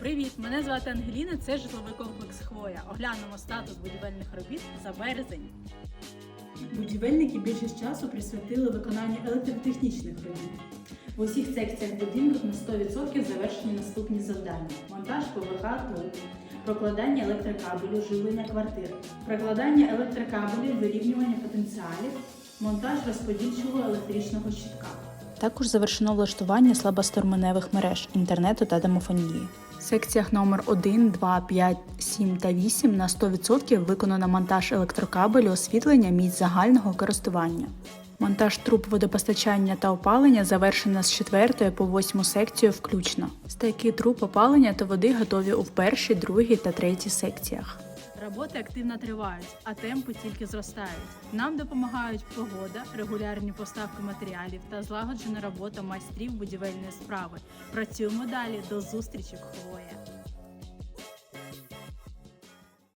Привіт! Мене звати Ангеліна. Це житловий комплекс Хвоя. Оглянемо статус будівельних робіт за березень. Будівельники більшість часу присвятили виконанню електротехнічних робіт. В усіх секціях будинку на 100% завершені наступні завдання: монтаж ПВХ труб, прокладання електрокабелю, живлення квартир, прокладання електрокабелів, вирівнювання потенціалів, монтаж розподільчого електричного щитка. Також завершено влаштування слабосторманевих мереж інтернету та домофонії. В секціях номер 1, 2, 5, 7 та 8 на 100% виконано монтаж електрокабелю, освітлення місць загального користування. Монтаж труб водопостачання та опалення завершено з 4 по 8 секцію включно. Стайки труб опалення та води готові у першій, другій та третій секціях. Роботи активно тривають, а темпи тільки зростають. Нам допомагають погода, регулярні поставки матеріалів та злагоджена робота майстрів будівельної справи. Працюємо далі. До зустрічі Хвоя!